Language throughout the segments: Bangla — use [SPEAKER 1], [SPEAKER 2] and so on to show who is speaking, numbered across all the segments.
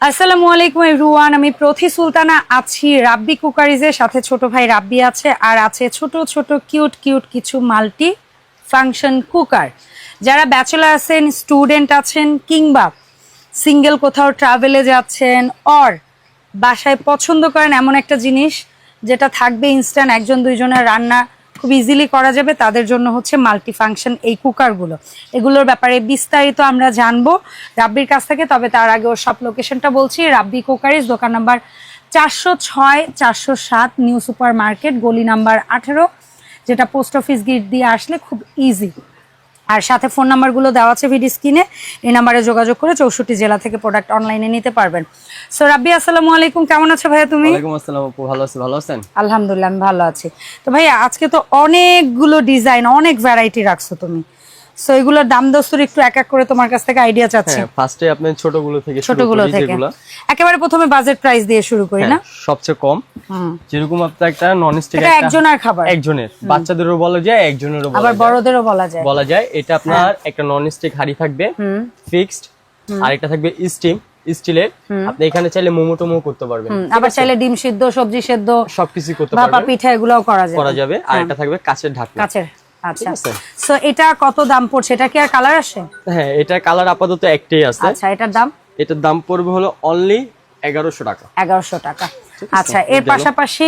[SPEAKER 1] আসসালামু আলাইকুম এভরিওয়ান আমি প্রথি সুলতানা, আছি রাব্বি কুকারিজের সাথে ছোট ভাই রাব্বি আছে আর আছে ছোট ছোট, কিউট কিউট কিছু মাল্টি ফাংশন কুকার। যারা ব্যাচেলার আছেন, স্টুডেন্ট আছেন কিংবা সিঙ্গেল কোথাও ট্রাভেলে যাচ্ছেন অর বাসায় পছন্দ করেন এমন একটা জিনিস যেটা থাকবে ইনস্ট্যান্ট একজন, দুইজনের রান্না খুব ইজিলি করা যাবে। তাদের জন্য হচ্ছে মাল্টি ফাংশন এই কুকারগুলো এগুলোর ব্যাপারে বিস্তারিত আমরা জানব রাব্বির কাছ থেকে, তবে তার আগে ওর সব লোকেশনটা বলছি। রাব্বি কুকারিজ দোকান নাম্বার চারশো ছয়, চারশো সাত, নিউ সুপার মার্কেট গলি নাম্বার আঠেরো, যেটা পোস্ট অফিস গিট দিয়ে আসলে খুব ইজি আর সাথে ফোন নাম্বারগুলো দেওয়া আছে ভিডি স্ক্রিনে। এই নাম্বারে যোগাযোগ করে চৌষট্টি জেলা থেকে প্রোডাক্ট অনলাইনে নিতে পারবেন। সো রাব্বি আসসালামু আলাইকুম। কেমন আছো ভাইয়া তুমি?
[SPEAKER 2] আসসালাম আপু ভালো আছি ভালো আছেন?
[SPEAKER 1] আলহামদুলিল্লাহ আমি ভালো আছি। তো ভাইয়া আজকে তো অনেকগুলো ডিজাইন অনেক ভ্যারাইটি রাখছো তুমি। সো এগুলোর দাম দস্তুর একটু এক এক করে তোমার কাছ থেকে আইডিয়া চাচ্ছি।
[SPEAKER 2] হ্যাঁ ফার্স্টে আপনি ছোটগুলো থেকে
[SPEAKER 1] ছোটগুলো থেকে। একেবারে প্রথমে বাজেট প্রাইস দিয়ে শুরু করি না?
[SPEAKER 2] হ্যাঁ, সবচেয়ে কম। যেরকম আপনার একটা নন স্টিক
[SPEAKER 1] এটা একজনের খাবার।
[SPEAKER 2] একজনের। বাচ্চাদেরও বলা যায় একজনেরও বলা
[SPEAKER 1] আবার বড়দেরও বলা যায়।
[SPEAKER 2] বলা যায় এটা আপনার একটা নন স্টিক হাড়ি থাকবে ফিক্সড আর একটা থাকবে স্টিম স্টিলের আপনি এখানে চাইলে মোমো টোমো করতে পারবেন।
[SPEAKER 1] আবার চাইলে ডিম সিদ্ধ সবজি সেদ্ধ
[SPEAKER 2] সবকিছু করতে
[SPEAKER 1] ভাপা
[SPEAKER 2] পারবেন।
[SPEAKER 1] পিঠা এগুলোও করা যায়।
[SPEAKER 2] করা যাবে। আর এটা থাকবে কাঁচের ঢাকনা।
[SPEAKER 1] কাছের আচ্ছা। সো এটা কত দাম পড়ছে? এটা কি আর কালার আসে?
[SPEAKER 2] হ্যাঁ এটা কালার আপাতত একটাই আছে।
[SPEAKER 1] আচ্ছা এটার দাম?
[SPEAKER 2] এটার দাম পড়বে হলো অনলি এগারোশো টাকা।
[SPEAKER 1] এগারোশো টাকা। আচ্ছা এর পাশাপাশি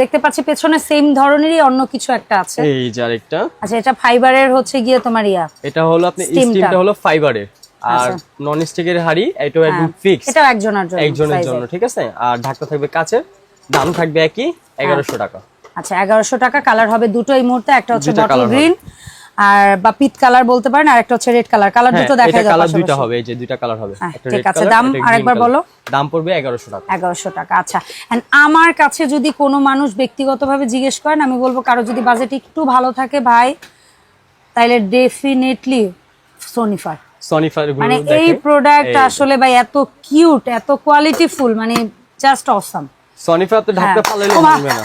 [SPEAKER 1] দেখতে পাচ্ছি পেছনে সেম ধরনেরই অন্য কিছু একটা আছে।
[SPEAKER 2] এই যে আরেকটা।
[SPEAKER 1] আচ্ছা এটা ফাইবারের হচ্ছে গিয়ে তোমার ইয়া
[SPEAKER 2] এটা হলো আপনি স্টিমটা হলো ফাইবারের আর
[SPEAKER 1] আচ্ছা।
[SPEAKER 2] নন স্টিকের হাড়ি এটা একদম ফিক্স
[SPEAKER 1] এটাও একজনের জন্য
[SPEAKER 2] একজনের জন্য ঠিক আছে? আর ঢাকনা থাকবে কাচের। দাম থাকবে একই এগারোশো টাকা।
[SPEAKER 1] আচ্ছা এগারোশো টাকা কালার হবে দুটো এই মুহূর্তে একটা হচ্ছে বটল গ্রিন আর বা পিট কালার বলতে পারেন আর একটা হচ্ছে রেড কালার কালার দুটো দেখা যায়
[SPEAKER 2] কালার
[SPEAKER 1] পাশাপাশি।
[SPEAKER 2] হবে এই যে দুইটা কালার হবে।
[SPEAKER 1] হ্যাঁ, ঠিক আছে, দাম আরেকবার বলো।
[SPEAKER 2] দাম পড়বে এগারোশো টাকা।
[SPEAKER 1] এগারোশো টাকা আচ্ছা। And আমার কাছে যদি কোনো মানুষ ব্যক্তিগতভাবে জিজ্ঞেস করেন আমি বলব কারও যদি বাজেট একটু ভালো থাকে ভাই তাইলে ডেফিনেটলি সোনিফার
[SPEAKER 2] সনিফার
[SPEAKER 1] মানে এই প্রোডাক্ট আসলে ভাই এত কিউট এত কোয়ালিটিফুল মানে জাস্ট অসাম
[SPEAKER 2] সনিফার তো ঢাকতে
[SPEAKER 1] হ্যাঁ।
[SPEAKER 2] পারলে না।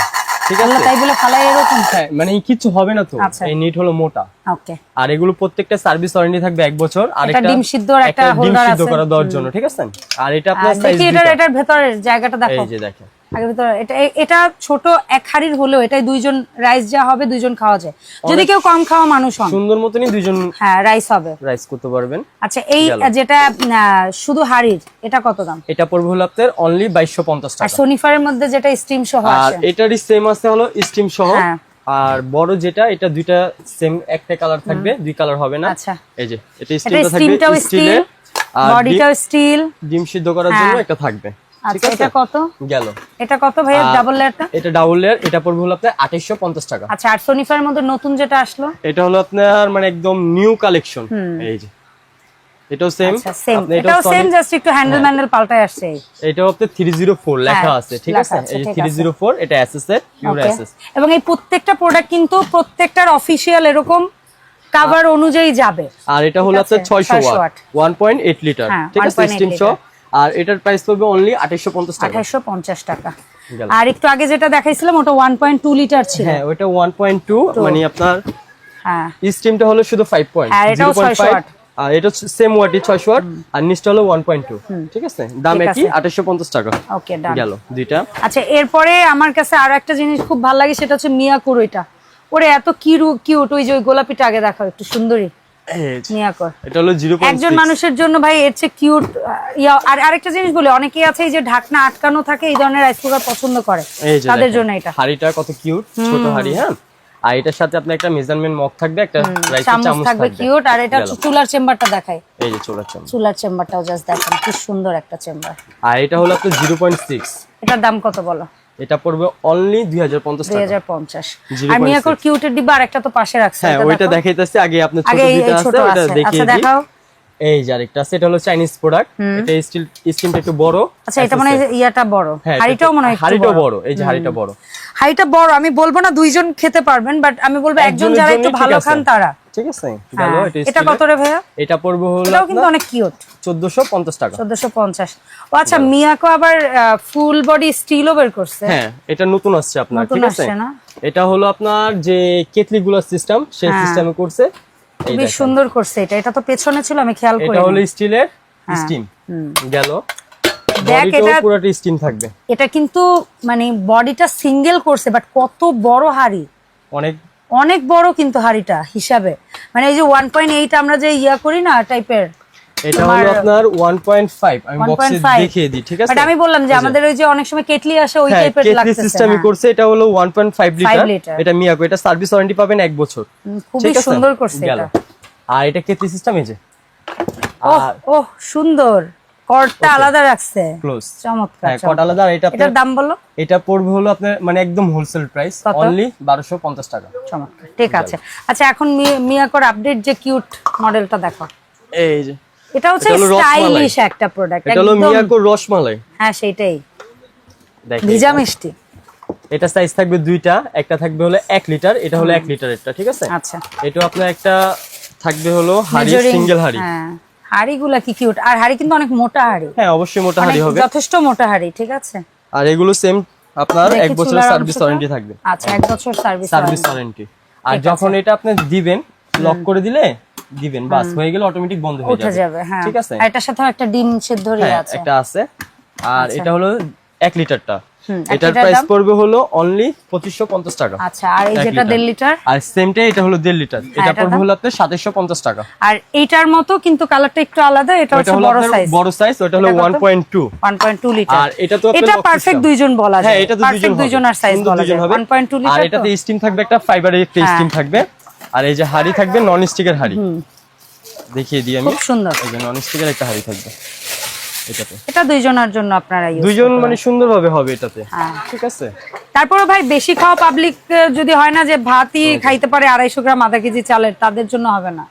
[SPEAKER 2] ঠিক আছে?
[SPEAKER 1] তাই বলে ফালাই এরকম?
[SPEAKER 2] হ্যাঁ মানে কিছু হবে না তো।
[SPEAKER 1] আচ্ছা।
[SPEAKER 2] এই নিট হলো মোটা।
[SPEAKER 1] ওকে
[SPEAKER 2] আর এগুলো প্রত্যেকটা সার্ভিস ওয়ারেন্টি থাকবে এক বছর। আর একটা
[SPEAKER 1] ডিম সিদ্ধর একটা
[SPEAKER 2] ডিম সিদ্ধ করা দেওয়ার জন্য ঠিক আছে? আর এটা আপনার সাইজ
[SPEAKER 1] এটার এটার ভেতরের জায়গাটা দেখো।
[SPEAKER 2] এই যে দেখেন।
[SPEAKER 1] ভিতরে এটা এটা ছোট এক হাড়ির হলেও এটাই দুইজন রাইস যা হবে দুইজন খাওয়া যায়। যদি কেউ কম খাওয়া মানুষ হন।
[SPEAKER 2] সুন্দর মতনই দুইজন
[SPEAKER 1] হ্যাঁ রাইস হবে।
[SPEAKER 2] রাইস করতে পারবেন।
[SPEAKER 1] আচ্ছা এই যেটা শুধু হাড়ির এটা কত দাম?
[SPEAKER 2] এটা পড়বে হলো আপনার অনলি বাইশশো পঞ্চাশ
[SPEAKER 1] আর
[SPEAKER 2] টাকা।
[SPEAKER 1] সোনিফারের মধ্যে যেটা স্টিম সহ
[SPEAKER 2] আর এটারই সেম আছে হলো স্টিম সহ।
[SPEAKER 1] হ্যাঁ।
[SPEAKER 2] আর বড় যেটা এটা দুইটা সেম একটা কালার থাকবে দুই কালার হবে না।
[SPEAKER 1] আচ্ছা।
[SPEAKER 2] এই যে এটা স্টিমটা থাকবে
[SPEAKER 1] স্টিল
[SPEAKER 2] আর
[SPEAKER 1] বডিটাও স্টিল
[SPEAKER 2] ডিম- সিদ্ধ করার জন্য
[SPEAKER 1] হ্যাঁ।
[SPEAKER 2] একটা থাকবে।
[SPEAKER 1] আচ্ছা এটা কত?
[SPEAKER 2] গেল।
[SPEAKER 1] এটা কত ভাইয়া? ডাবল লেয়ারটা
[SPEAKER 2] এটা ডাবল লেয়ার এটা পড়বে হলো আপনার আঠাইশশো পঞ্চাশ টাকা।
[SPEAKER 1] আচ্ছা আর মধ্যে নতুন যেটা আসলো?
[SPEAKER 2] এটা হলো আপনার মানে একদম নিউ কালেকশন এই যে। এটাও সেম
[SPEAKER 1] আচ্ছা এটাও সেম জাস্ট একটু হ্যান্ডেল ম্যান্ডেল পাল্টায় আসছে
[SPEAKER 2] এটাও আপনার থ্রি জিরো ফোর লেখা
[SPEAKER 1] হ্যাঁ,
[SPEAKER 2] আছে? ঠিক আছে। এই এটা এসএস এর পিওর এসএস
[SPEAKER 1] এবং এই প্রত্যেকটা প্রোডাক্ট কিন্তু প্রত্যেকটার অফিসিয়াল এরকম কাভার অনুযায়ী যাবে।
[SPEAKER 2] আর এটা হলো আপনার ছয়শো
[SPEAKER 1] 600
[SPEAKER 2] watt.
[SPEAKER 1] watt।
[SPEAKER 2] One point eight litre
[SPEAKER 1] হ্যাঁ,
[SPEAKER 2] ঠিক আছে?
[SPEAKER 1] 1.8
[SPEAKER 2] আর এটার প্রাইস পড়বে অনলি আঠাইশো পঞ্চাশ টাকা।
[SPEAKER 1] আঠাইশো পঞ্চাশ টাকা। আর একটু আগে যেটা দেখাইছিলাম ওটা ওয়ান পয়েন্ট টু লিটার ছিল।
[SPEAKER 2] হ্যাঁ ওইটা ওয়ান পয়েন্ট টু মানে আপনার
[SPEAKER 1] হ্যাঁ।
[SPEAKER 2] স্টিমটা হলো শুধু ফাইভ পয়েন্ট
[SPEAKER 1] হ্যাঁ, এটাও 600 watt।
[SPEAKER 2] আর এটা সেম ওয়াটই ছয়শো ওয়াট আর নিচটা হলো ওয়ান পয়েন্ট টু ঠিক আছে? দাম একই
[SPEAKER 1] আছে।
[SPEAKER 2] আঠাইশো পঞ্চাশ টাকা।
[SPEAKER 1] ওকে ডান
[SPEAKER 2] গেল দুইটা।
[SPEAKER 1] আচ্ছা এরপরে আমার কাছে আরও একটা জিনিস খুব ভালো লাগে সেটা হচ্ছে মিয়াকুর ওইটা ওরে এত কিরু কিউট ওই যে গোলাপিটা আগে দেখাও একটু সুন্দরী।
[SPEAKER 2] এটা হলো জিরো
[SPEAKER 1] একজন মানুষের জন্য ভাই এর চেয়ে কিউট আর আরেকটা জিনিস বলে অনেকেই আছে যে ঢাকনা আটকানো থাকে এই ধরনের রাইস কুকার পছন্দ করে। তাদের জন্য এটা।
[SPEAKER 2] হাঁড়িটা কত কিউট ছোট হাঁড়ি হ্যাঁ? আর এটার সাথে একটা মেজারমেন্ট মগ থাকবে একটা
[SPEAKER 1] চামচ থাকবে কিউট আর এটা চুলার চেম্বারটা
[SPEAKER 2] এই যে
[SPEAKER 1] চুলার চেম্বারটাও জাস্ট দেখেন কি সুন্দর একটা চেম্বার।
[SPEAKER 2] আর এটা হলো আপনার জিরো পয়েন্ট সিক্স
[SPEAKER 1] এটার দাম কত বলো?
[SPEAKER 2] এটা পড়বে অনলি দুই হাজার পঞ্চাশ
[SPEAKER 1] দুই
[SPEAKER 2] টাকা
[SPEAKER 1] হাজার পঞ্চাশ।
[SPEAKER 2] 0.6
[SPEAKER 1] আর মিয়াকর কিউটের ডিব্বা আরেকটা তো পাশে রাখছে
[SPEAKER 2] হ্যাঁ ওইটা
[SPEAKER 1] দেখো।
[SPEAKER 2] দেখাইতেছি আগে আপনার ছোট আছে ওটা দেখিয়ে
[SPEAKER 1] আচ্ছা
[SPEAKER 2] দিই। এই যে আরেকটা আছে এটা হলো চাইনিজ প্রোডাক্ট এটা স্টিল স্টিমটা একটু বড়।
[SPEAKER 1] আচ্ছা এটা মনে হয় ইয়াটা বড়।
[SPEAKER 2] হ্যাঁ
[SPEAKER 1] হাড়িটাও মনে হয়
[SPEAKER 2] হাড়িটাও
[SPEAKER 1] বড়।
[SPEAKER 2] এই যে হাড়িটা বড়।
[SPEAKER 1] হাড়িটা বড় আমি বলব না দুইজন খেতে পারবেন বাট আমি বলব একজন যারা একটু ভালো খান তারা।
[SPEAKER 2] ঠিক আছে?
[SPEAKER 1] হ্যাঁ,
[SPEAKER 2] গেল
[SPEAKER 1] এটা
[SPEAKER 2] এটা
[SPEAKER 1] কত রে ভাইয়া?
[SPEAKER 2] এটা পড়বে হলো
[SPEAKER 1] এটাও কিন্তু অনেক কিউট
[SPEAKER 2] চোদ্দশো পঞ্চাশ টাকা।
[SPEAKER 1] চোদ্দশো পঞ্চাশ। ও আচ্ছা মিয়াকো আবার ফুল বডি স্টিলও বের করছে?
[SPEAKER 2] হ্যাঁ এটা নতুন আসছে আপনার ঠিক আছে? এটা হলো আপনার যে কেটলি গুলার সিস্টেম সেই
[SPEAKER 1] হ্যাঁ।
[SPEAKER 2] সিস্টেমে করছে। এই
[SPEAKER 1] বেশ
[SPEAKER 2] দেখেন।
[SPEAKER 1] সুন্দর করছে এটা। এটা তো পেছনে ছিল আমি খেয়াল করি
[SPEAKER 2] এটা হলো স্টিলের স্টিম গেল।
[SPEAKER 1] দেখ এটা
[SPEAKER 2] পুরোটা স্টিম থাকবে।
[SPEAKER 1] এটা কিন্তু মানে বডিটা সিঙ্গেল করছে বাট কত বড় হাড়ি।
[SPEAKER 2] অনেক
[SPEAKER 1] অনেক বড় কিন্তু হাড়িটা হিসাবে। মানে এই যে ওয়ান পয়েন্ট এইট আমরা যে ইয়া করি না টাইপের
[SPEAKER 2] এটা
[SPEAKER 1] তোমার-
[SPEAKER 2] হলো আপনার 1.5 আমি বক্সে দেখিয়ে দিই ঠিক আছে?
[SPEAKER 1] বাট আমি বললাম যে আমাদের ওই যে অনেক সময় কেটলি আসে ওই টাইপের
[SPEAKER 2] কেটলি সিস্টেমই
[SPEAKER 1] হ্যাঁ।
[SPEAKER 2] করছে এটা হলো 1.5 লিটার
[SPEAKER 1] লিটার।
[SPEAKER 2] এটা মিয়াকো এটা সার্ভিস ওয়ারেন্টি পাবেন এক বছর।
[SPEAKER 1] খুবই সুন্দর করছে এটা।
[SPEAKER 2] আর এটা কেটলি সিস্টেম এই যে।
[SPEAKER 1] ওহ সুন্দর। আলাদা রাখছে।
[SPEAKER 2] ক্লোজ
[SPEAKER 1] চমৎকার
[SPEAKER 2] হ্যাঁ কট আলাদা এটা
[SPEAKER 1] এটার দাম বলো?
[SPEAKER 2] এটা পড়বে হলো আপনার মানে একদম হোলসেল প্রাইস? অনলি 1250 টাকা।
[SPEAKER 1] চমৎকার ঠিক আছে। আচ্ছা এখন মিয়াকোর আপডেট যে কিউট মডেলটা দেখো।
[SPEAKER 2] এই যে।
[SPEAKER 1] এটা হচ্ছে
[SPEAKER 2] এটা
[SPEAKER 1] স্টাইলিশ একটা প্রোডাক্ট
[SPEAKER 2] এটা হলো রসমালাই।
[SPEAKER 1] হ্যাঁ সেটাই ভিজা মিষ্টি।
[SPEAKER 2] এটা সাইজ থাকবে দুইটা একটা থাকবে হলো এক লিটার এটা হলো এক লিটারেরটা ঠিক আছে?
[SPEAKER 1] আচ্ছা।
[SPEAKER 2] এটা আপনার একটা থাকবে হলো হাড়ি সিঙ্গেল হাড়ি।
[SPEAKER 1] হ্যাঁ। হাড়িগুলা কি কিউট আর হাড়ি কিন্তু অনেক মোটা হাড়ি।
[SPEAKER 2] হ্যাঁ অবশ্যই মোটা হাড়ি হবে।
[SPEAKER 1] যথেষ্ট মোটা হাড়ি ঠিক আছে?
[SPEAKER 2] আর এগুলো সেম আপনার এক বছরের সার্ভিস ওয়ারেন্টি থাকবে।
[SPEAKER 1] আচ্ছা এক বছর সার্ভিস
[SPEAKER 2] সার্ভিস ওয়ারেন্টি আর যখন এটা আপনি দিবেন লক করে দিলে দিবেন বাস হয়ে গেলে অটোমেটিক বন্ধ হয়ে যাবে।
[SPEAKER 1] যাবে হ্যাঁ।
[SPEAKER 2] ঠিক আছে?
[SPEAKER 1] আর এটার সাথে একটা ডিম সেদ্ধ
[SPEAKER 2] হ্যাঁ
[SPEAKER 1] আছে।
[SPEAKER 2] একটা আছে। আর এটা হলো এক লিটারটা। এটার প্রাইস পড়বে হলো অনলি পঁচিশশো পঞ্চাশ টাকা।
[SPEAKER 1] আচ্ছা আর এই যেটা
[SPEAKER 2] লিটার।
[SPEAKER 1] দেড় লিটার?
[SPEAKER 2] আর সেমটা এটা হলো দেড় লিটার। এটা
[SPEAKER 1] এটার
[SPEAKER 2] পড়বে? হলো আপনার সাতাশশো পঞ্চাশ টাকা।
[SPEAKER 1] আর এইটার মতো কিন্তু কালারটা একটু আলাদা এটা হচ্ছে বড় সাইজ
[SPEAKER 2] বড় সাইজ ওটা হলো
[SPEAKER 1] এটা কত?
[SPEAKER 2] ওয়ান পয়েন্ট টু
[SPEAKER 1] 1.2 লিটার
[SPEAKER 2] আর এটা তো
[SPEAKER 1] এটা পারফেক্ট দুইজন বলা যায়।
[SPEAKER 2] হ্যাঁ এটা তো দুইজন
[SPEAKER 1] দুইজন আর সাইজ বলা যায়।
[SPEAKER 2] হবে।
[SPEAKER 1] 1.2
[SPEAKER 2] আর
[SPEAKER 1] লিটার
[SPEAKER 2] এটাতে স্টিম থাকবে একটা ফাইবারের একটা
[SPEAKER 1] হ্যাঁ।
[SPEAKER 2] স্টিম থাকবে। আর এই যে হাড়ি থাকবে নন স্টিকের হাড়ি দেখিয়ে দিই আমি।
[SPEAKER 1] খুব সুন্দর।
[SPEAKER 2] এই যে নন স্টিকের একটা হাড়ি থাকবে। এটাতে।
[SPEAKER 1] এটা দুইজনের জন্য আপনারা ইউজ
[SPEAKER 2] দুইজন মানে সুন্দরভাবে হবে এটাতে।
[SPEAKER 1] হ্যাঁ।
[SPEAKER 2] ঠিক আছে।
[SPEAKER 1] তারপরে ভাই বেশি খাওয়া পাবলিক যদি হয় না যে ভাতই খাইতে পারে আড়াইশো গ্রাম আধা কেজি চালের তাদের জন্য হবে না।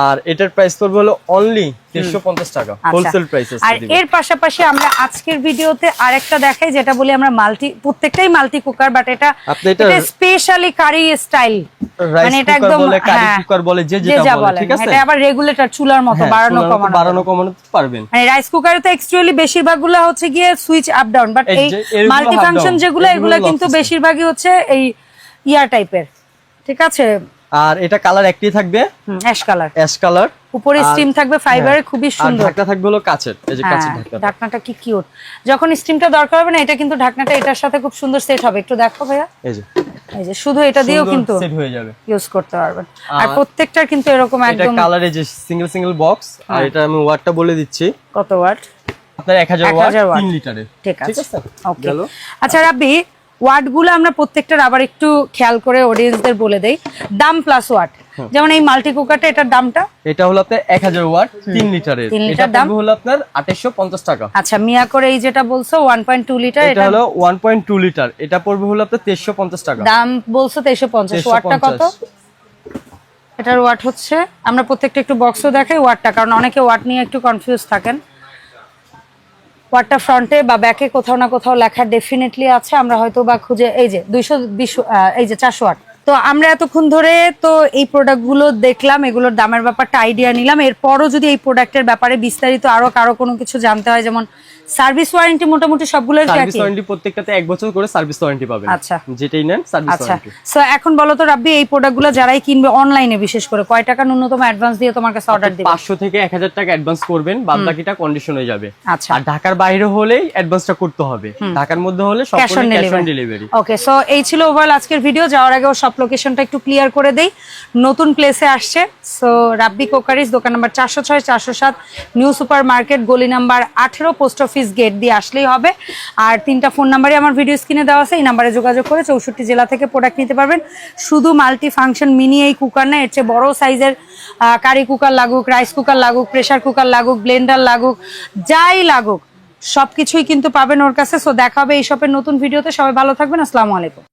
[SPEAKER 2] আর এটার প্রাইস পড়বে হলো অনলি দেড়শো পঞ্চাশ টাকা।
[SPEAKER 1] আচ্ছা।
[SPEAKER 2] হোলসেল প্রাইস
[SPEAKER 1] আর এর পাশাপাশি আমরা আজকের ভিডিওতে আরেকটা দেখাই যেটা বলি আমরা মাল্টি প্রত্যেকটাই মাল্টি কুকার বাট এটা
[SPEAKER 2] এটা-
[SPEAKER 1] স্পেশালি কারি স্টাইল মানে এটা একদম
[SPEAKER 2] বলে কারি
[SPEAKER 1] হ্যাঁ,
[SPEAKER 2] কুকার বলে যে
[SPEAKER 1] যে
[SPEAKER 2] যেটা বলে
[SPEAKER 1] বলে
[SPEAKER 2] ঠিক আছে?
[SPEAKER 1] এটা আবার রেগুলেটর চুলার মতো
[SPEAKER 2] হ্যাঁ,
[SPEAKER 1] বাড়ানো কমানো।
[SPEAKER 2] বাড়ানো কমানো পারবেন।
[SPEAKER 1] মানে রাইস কুকারে তো অ্যাকচুয়ালি বেশিরভাগগুলো হচ্ছে গিয়ে সুইচ আপ ডাউন বাট
[SPEAKER 2] এই
[SPEAKER 1] মাল্টি ফাংশন যেগুলো
[SPEAKER 2] এগুলো
[SPEAKER 1] কিন্তু বেশিরভাগই হচ্ছে এই ইয়ার টাইপের ঠিক আছে?
[SPEAKER 2] আর এটা কালার একটাই থাকবে?
[SPEAKER 1] অ্যাশ কালার
[SPEAKER 2] অ্যাশ কালার
[SPEAKER 1] উপরে স্টিম থাকবে ফাইবারের খুবই
[SPEAKER 2] আর
[SPEAKER 1] সুন্দর।
[SPEAKER 2] ঢাকনা থাকবে হলো কাচের। এই যে
[SPEAKER 1] হ্যাঁ,
[SPEAKER 2] কাচের ঢাকনা
[SPEAKER 1] ঢাকনাটা। কি কিউট যখন স্টিমটা দরকার হবে না এটা কিন্তু ঢাকনাটা এটার সাথে খুব সুন্দর সেট হবে। একটু দেখো ভাইয়া।
[SPEAKER 2] এই যে।
[SPEAKER 1] এই যে শুধু এটা দিয়েও কিন্তু
[SPEAKER 2] সেট হয়ে যাবে।
[SPEAKER 1] ইউজ করতে পারবেন। আর প্রত্যেকটার কিন্তু এরকম একদম এটা
[SPEAKER 2] কালারে যে সিঙ্গেল সিঙ্গেল বক্স
[SPEAKER 1] হ্যাঁ।
[SPEAKER 2] আর এটা আমি ওয়াটটা বলে দিচ্ছি।
[SPEAKER 1] কত ওয়াট
[SPEAKER 2] আপনার 1000 ওয়াট 3 লিটারের।
[SPEAKER 1] ঠিক আছে। আচ্ছা রাব্বি ওয়াটগুলো আমরা প্রত্যেকটার আবার একটু খেয়াল করে অডিয়েন্সদের বলে দেই। দাম প্লাস ওয়াট যেমন এই মাল্টি কুকারটা এটার দামটা?
[SPEAKER 2] এটা হলো আপনার 1000 ওয়াট 3 লিটারের।
[SPEAKER 1] তিন
[SPEAKER 2] এটা
[SPEAKER 1] লিটার দাম?
[SPEAKER 2] হলো আপনার 2850 টাকা।
[SPEAKER 1] আচ্ছা মিয়া করে এই যেটা বলছো ওয়ান পয়েন্ট টু লিটার
[SPEAKER 2] এটা হলো 1.2 লিটার এটা পড়বে হলো আপনার 2350 টাকা।
[SPEAKER 1] দাম বলছো তেইশশো পঞ্চাশ। ওয়াটটা কত? এটার ওয়াট হচ্ছে আমরা প্রত্যেকটা একটু বক্সও দেখাই ওয়াটটা কারণ অনেকে ওয়াট নিয়ে একটু কনফিউজ থাকেন। ওয়াটটা ফ্রন্টে বা ব্যাকে কোথাও না কোথাও লেখা ডেফিনেটলি আছে। আমরা হয়তো বা খুঁজে এই যে দুইশো বিশ এই যে চারশো ওয়াট তো আমরা এতক্ষণ ধরে তো এই প্রোডাক্টগুলো দেখলাম এগুলোর দামের ব্যাপারটা আইডিয়া নিলাম। এরপরও যদি এই প্রোডাক্টের ব্যাপারে বিস্তারিত আরও কারও কোনো কিছু জানতে হয় যেমন সার্ভিস ওয়ারেন্টি মোটামুটি সবগুলোর কি
[SPEAKER 2] সার্ভিস ওয়ারেন্টি প্রত্যেকটাতে এক বছর করে সার্ভিস ওয়ারেন্টি পাবেন।
[SPEAKER 1] আচ্ছা।
[SPEAKER 2] যেটাই নেন সার্ভিস
[SPEAKER 1] আচ্ছা।
[SPEAKER 2] ওয়ারেন্টি
[SPEAKER 1] সো এখন বলো তো রাব্বি এই প্রোডাক্টগুলো যারাই কিনবে অনলাইনে বিশেষ করে কয় টাকা ন্যূনতম অ্যাডভান্স দিয়ে তোমার কাছে অর্ডার দিবে?
[SPEAKER 2] 500 থেকে 1000 টাকা অ্যাডভান্স করবেন বাদ বাকিটা কন্ডিশন হয়ে যাবে।
[SPEAKER 1] আচ্ছা।
[SPEAKER 2] আর ঢাকার বাইরে হলেই অ্যাডভান্সটা করতে হবে। ঢাকার মধ্যে হলে সব
[SPEAKER 1] cash on
[SPEAKER 2] delivery
[SPEAKER 1] okay so এই ছিল ওভারঅল আজকের ভিডিও যাওয়ার আগে সব লোকেশনটা একটু ক্লিয়ার করে দেই। নতুন প্লেসে আসছে। সো রাব্বি কোকারিস, দোকান নাম্বার চারশো ছয়, চারশো সাত নিউ সুপার মার্কেট গলি নাম্বার আঠেরো পোস্ট অফিস গেট দিয়ে আসলেই হবে। আর তিনটা ফোন নাম্বারই আমার ভিডিও স্ক্রিনে দেওয়া আছে। এই নাম্বারে যোগাযোগ করে চৌষট্টি জেলা থেকে প্রোডাক্ট নিতে পারবেন। শুধু মাল্টি ফাংশন মিনি এই কুকার না, এর চেয়ে বড় সাইজের কারি কুকার লাগুক রাইস কুকার লাগুক প্রেসার কুকার লাগুক ব্লেন্ডার লাগুক, যাই লাগুক, সবকিছুই কিন্তু পাবেন ওর কাছে। সো দেখা হবে এই শপের নতুন ভিডিওতে সবাই ভালো থাকবেন। আসসালামু আলাইকুম।